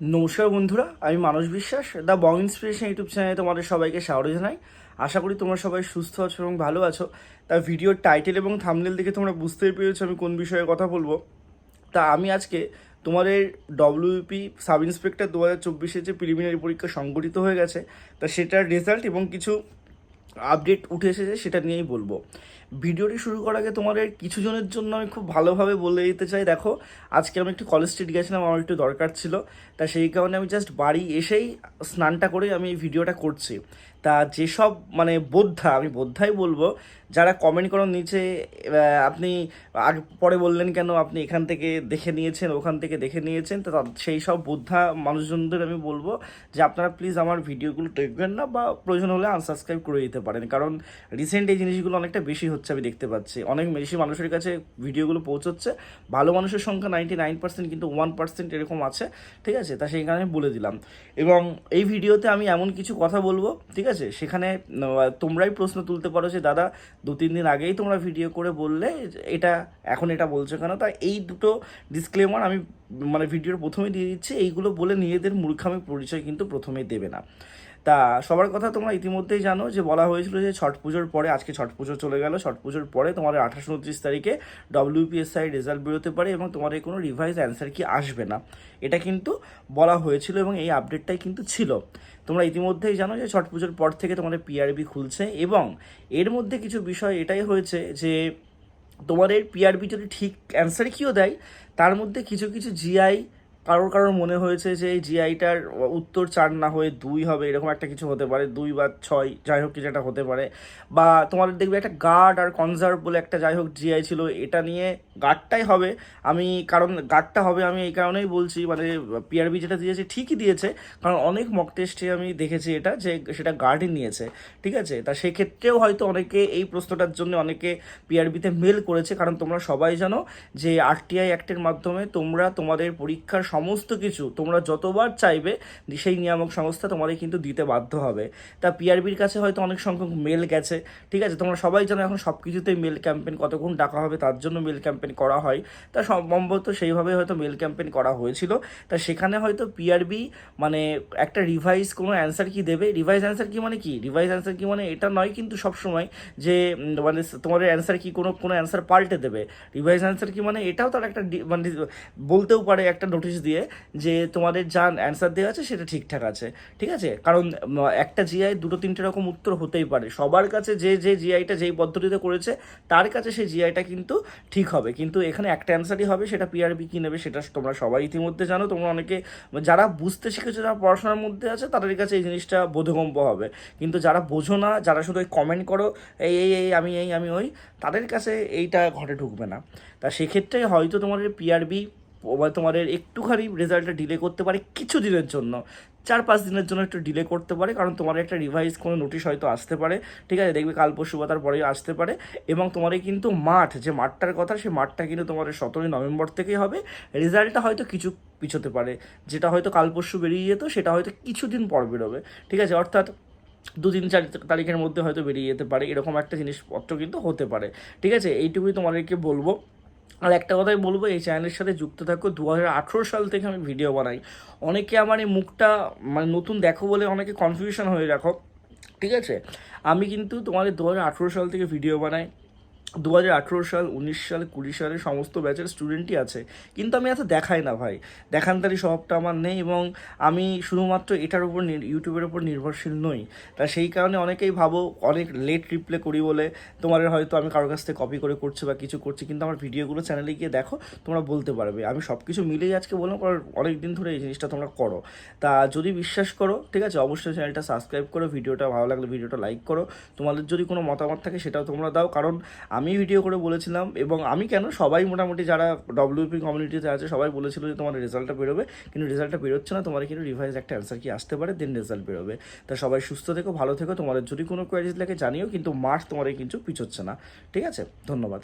নমস্কার বন্ধুরা, আমি মানস বিশ্বাস দ্য বং ইন্সপিরেশন ইউটিউব চ্যানেলে তোমাদের সবাইকে স্বাগত জানাই। আশা করি তোমরা সবাই সুস্থ আছো এবং ভালো আছো। তা ভিডিওর টাইটেল এবং থামনেল দেখে তোমরা বুঝতেই পেরেছ আমি কোন বিষয়ে কথা বলব। তা আমি আজকে তোমাদের ডব্লিউপি সাব ইন্সপেক্টর দু হাজার চব্বিশে যে প্রিলিমিনারি পরীক্ষা সংগঠিত হয়ে গেছে, তা সেটার রেজাল্ট এবং কিছু আপডেট উঠে এসেছে, সেটা নিয়েই বলব। ভিডিওটি শুরু করার আগে তোমাদের কিছু জনের জন্য আমি খুব ভালোভাবে বলে দিতে চাই, দেখো, আজকে আমি একটু কলেজ স্ট্রিট গেছিলাম, আমার একটু দরকার ছিল। তা সেই কারণে আমি জাস্ট বাড়ি এসেই স্নানটা করে আমি এই ভিডিওটা করছি। তা যেসব মানে বোদ্ধা, আমি বোদ্ধাই বলব, যারা কমেন্ট করার নিচে আপনি আগে পরে বললেন কেন আপনি এখান থেকে দেখে নিয়েছেন, ওখান থেকে দেখে নিয়েছেন, তা- সেই সব বোদ্ধা মানুষজনদের আমি বলব যে আপনারা প্লিজ আমার ভিডিওগুলো দেখবেন না বা প্রয়োজন হলে আনসাবস্ক্রাইব করে দিতে পারেন। কারণ রিসেন্ট এই জিনিসগুলো অনেকটা বেশি হচ্ছে আমি দেখতে পাচ্ছি। অনেক বেশি মানুষের কাছে ভিডিওগুলো পৌঁছচ্ছে। ভালো মানুষের সংখ্যা নাইনটি নাইন পার্সেন্ট কিন্তু ওয়ান পার্সেন্ট এরকম আছে। ঠিক আছে? তা সেই কারণে বলে দিলাম। এবং এই ভিডিওতে আমি এমন কিছু কথা বলব, ঠিক আছে? সেখানে তোমরাই প্রশ্ন তুলতে পারো যে, দাদা দু তিন দিন আগেই তোমরা ভিডিও করে বললে এটা, এখন এটা বলছো কেন? তা এই দুটো ডিসক্লেমার আমি মানে ভিডিওর প্রথমে দিয়ে দিচ্ছি। এইগুলো বলে নিজেদের মূর্খামি পরিচয় কিন্তু প্রথমে দেবে না। তা সবার কথা তোমরা ইতিমধ্যেই জানো যে বলা হয়েছিল যে ছট পুজোর পরে, আজকে ছট পুজো চলে গেল। ছট পুজোর পরে তোমাদের আঠাশ উনত্রিশ তারিখে ডব্লিউপিএসআই রেজাল্ট বেরোতে পারে এবং তোমাদের কোনো রিভাইজ অ্যান্সার কি আসবে না। এটা কিন্তু বলা হয়েছিল এবং এই আপডেটটাই কিন্তু ছিল। তোমরা ইতিমধ্যেই জানো যে ছট পুজোর পর থেকে তোমাদের পিআরবি খুলছে এবং এর মধ্যে কিছু বিষয় এটাই হয়েছে যে তোমাদের পিআরবি যদি ঠিক অ্যান্সার কিও দেয়, তার মধ্যে কিছু কিছু জিআই কারোর কারোর মনে হয়েছে যে এই জিআইটার উত্তর চার না হয়ে দুই হবে, এরকম একটা কিছু হতে পারে, দুই বা ছয়, যাই হোক কিছু একটা হতে পারে। বা তোমাদের দেখবে একটা গার্ড আর কনজার্ভ বলে একটা যাই হোক জিআই ছিল, এটা নিয়ে গার্ডটাই হবে। আমি কারণ গার্ডটা হবে, আমি এই কারণেই বলছি মানে পিআরবি যেটা দিয়েছে ঠিকই দিয়েছে, কারণ অনেক মক টেস্টে আমি দেখেছি এটা, যে সেটা গার্ডই নিয়েছে, ঠিক আছে? তা সেক্ষেত্রেও হয়তো অনেকে এই প্রশ্নটার জন্য অনেকে পিআরবিতে মেল করেছে, কারণ তোমরা সবাই জানো যে আরটিআই অ্যাক্টের মাধ্যমে তোমরা তোমাদের পরীক্ষার সমস্ত কিছু তোমরা যতবার চাইবে, সেই নিয়ামক সংস্থা তোমাদের কিন্তু দিতে বাধ্য হবে। তা পিআরবির কাছে হয়তো অনেক সংখ্যক মেল গেছে, ঠিক আছে? তোমরা সবাই জানো এখন সব কিছুতেই মেল ক্যাম্পেইন কতক্ষণ ডাকা হবে, তার জন্য মেল ক্যাম্পেইন করা হয়। তা সম্ভবত সেইভাবে হয়তো মেল ক্যাম্পেইন করা হয়েছিল। তা সেখানে হয়তো পিআরবি মানে একটা রিভাইজ কোনো অ্যান্সার কি দেবে? রিভাইজ অ্যান্সার কি মানে কি? রিভাইজ অ্যান্সার কি মানে এটা নয় কিন্তু সব সময় যে মানে তোমাদের অ্যান্সার কি কোনো কোনো অ্যান্সার পাল্টে দেবে। রিভাইজ অ্যান্সার কি মানে এটাও তার একটা মানে বলতেও পারে, একটা নোটিশ দিয়ে যে তোমাদের যা অ্যান্সার দেওয়া আছে সেটা ঠিকঠাক আছে, ঠিক আছে? কারণ একটা জিআই দুটো তিনটে রকম উত্তর হতেই পারে। সবার কাছে যে যে জিআইটা যেই পদ্ধতিতে করেছে, তার কাছে সেই জিআইটা কিন্তু ঠিক হবে। কিন্তু এখানে একটা অ্যান্সারই হবে, সেটা পিআরবি কি নেবে সেটা তোমরা সবাই ইতিমধ্যে জানো। তোমরা অনেকে, যারা বুঝতে শিখেছো, যারা পড়াশোনার মধ্যে আছে, তাদের কাছে এই জিনিসটা বোধগম্য হবে। কিন্তু যারা বোঝো না, যারা শুধু ওই কমেন্ট করো, এই এই এই, আমি এই, আমি, ওই, তাদের কাছে এইটা ঘটে ঢুকবে না। তা সেক্ষেত্রে হয়তো তোমাদের পিআরবি তোমাদের একটুখানি রেজাল্টটা ডিলে করতে পারে কিছু দিনের জন্য। চার, পাঁচ দিনের জন্য একটু ডিলে করতে পারে, কারণ তোমার একটা রিভাইজ কোনো নোটিশ হয়তো আসতে পারে। ঠিক আছে, দেখবে কাল পরশু বা তারপরেই আসতে পারে। এবং তোমাদের কিন্তু মাঠ, যে মাঠটার কথা সেই মাঠটা কিন্তু তোমার সতেরোই নভেম্বর থেকেই হবে। রেজাল্টটা হয়তো কিছু পিছোতে পারে। যেটা হয়তো কাল পরশু বেরিয়ে যেত, সেটা হয়তো কিছুদিন পর বেরোবে। ঠিক আছে, অর্থাৎ দু তিন, চার তারিখের মধ্যে হয়তো বেরিয়ে যেতে পারে। এরকম একটা জিনিসপত্র কিন্তু হতে পারে। ঠিক আছে, এইটুকুই তোমাদেরকে বলব। আর একটা কথাই বলব, এই চ্যানেলের সাথে যুক্ত থাকো। দু হাজার আঠেরো সাল থেকে আমি ভিডিও বানাই। অনেকে আমার এই মুখটা মানে নতুন দেখো বলে অনেকে কনফিউশন হয়ে রাখো। ঠিক আছে? আমি কিন্তু তোমাদের দু হাজার আঠেরো সাল থেকে ভিডিও বানাই। দু হাজার আঠেরো সাল, উনিশ সাল, কুড়ি সালের সমস্ত ব্যাচের স্টুডেন্টই আছে। কিন্তু আমি এত দেখাই না ভাই। দেখানতারি স্বভাবটা আমার নেই এবং আমি শুধুমাত্র এটার উপর ইউটিউবের উপর নির্ভরশীল নই। তা সেই কারণে অনেকেই ভাবো, অনেক লেট রিপ্লে করি বলে, তোমাদের হয়তো আমি কারোর কাছ থেকে কপি করে করছি বা কিছু করছি, কিন্তু আমার ভিডিওগুলো চ্যানেলে গিয়ে দেখো, তোমরা বলতে পারবে। আমি সব কিছু মিলেই আজকে বললাম কারণ অনেক দিন ধরে এই জিনিসটা তোমরা করো। তা যদি বিশ্বাস করো, ঠিক আছে, অবশ্যই চ্যানেলটা সাবস্ক্রাইব করো ভিডিওটা ভালো লাগলে ভিডিওটা লাইক করো। তোমাদের যদি কোনো মতামত থাকে, সেটাও তোমরা দাও। কারণ আমি ভিডিও করে বলেছিলাম এবং আমি কেন, সবাই মোটামুটি যারা ডব্লিউপি কমিউনিটিতে আছে, সবাই বলেছিল যে তোমার রেজাল্টটা বেরোবে, কিন্তু রেজাল্টটা বেরোচ্ছে না, তোমার কিন্তু রিভাইজ একটা অ্যান্সার কি আসতে পারে দেন রেজাল্ট বেরোবে। তা সবাই সুস্থ থেকো, ভালো থেকো, তোমাদের যদি কোনো কোয়ারিজ লাগে জানিও, কিন্তু মার্চ তোমার কিন্তু পিছোচ্ছে না। ঠিক আছে? ধন্যবাদ।